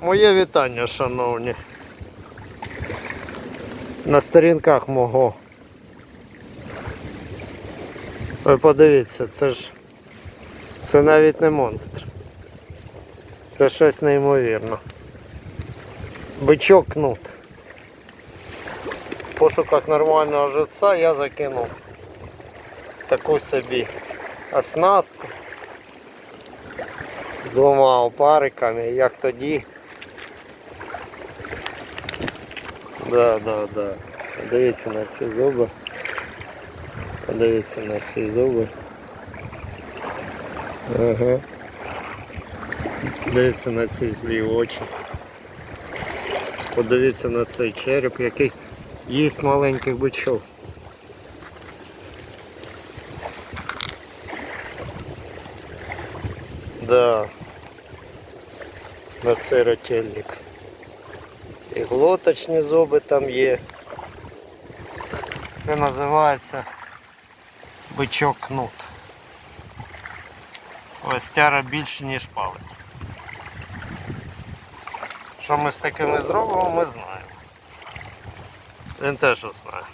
Моє вітання, шановні. На сторінках мого. Ви подивіться, це ж. Це навіть не монстр. Це щось неймовірне. Бичок кнут. В пошуках нормального живця я закинув таку собі оснастку з двома опариками, як тоді. Да, да, да. Подивіться на ці зуби. Подивіться на ці зуби. Ага. Подивіться на ці злі очі. Подивіться на цей череп, який їсть маленьких бичок. Да. На цей ротельник. І глоточні зуби там є. Це називається бичок кнут. Остяра більше, ніж палець. Що ми з такими зробимо, ми знаємо. Він теж знає.